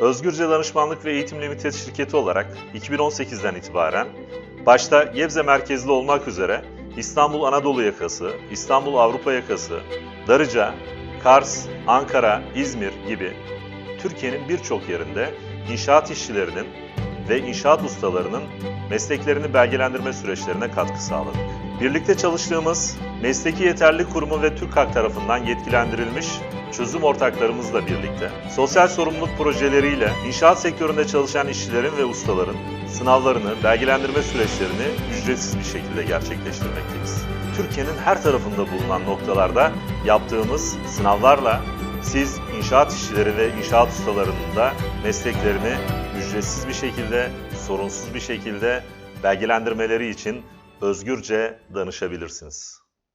Özgürce Danışmanlık ve Eğitim Limited şirketi olarak 2018'den itibaren başta Gebze merkezli olmak üzere İstanbul Anadolu yakası, İstanbul Avrupa yakası, Darıca, Kars, Ankara, İzmir gibi Türkiye'nin birçok yerinde inşaat işçilerinin ve inşaat ustalarının mesleklerini belgelendirme süreçlerine katkı sağladık. Birlikte çalıştığımız Mesleki Yeterlilik Kurumu ve TÜRKAK tarafından yetkilendirilmiş çözüm ortaklarımızla birlikte sosyal sorumluluk projeleriyle inşaat sektöründe çalışan işçilerin ve ustaların sınavlarını, belgelendirme süreçlerini ücretsiz bir şekilde gerçekleştirmekteyiz. Türkiye'nin her tarafında bulunan noktalarda yaptığımız sınavlarla siz inşaat işçileri ve inşaat ustalarının da mesleklerini ücretsiz bir şekilde, sorunsuz bir şekilde belgelendirmeleri için özgürce danışabilirsiniz.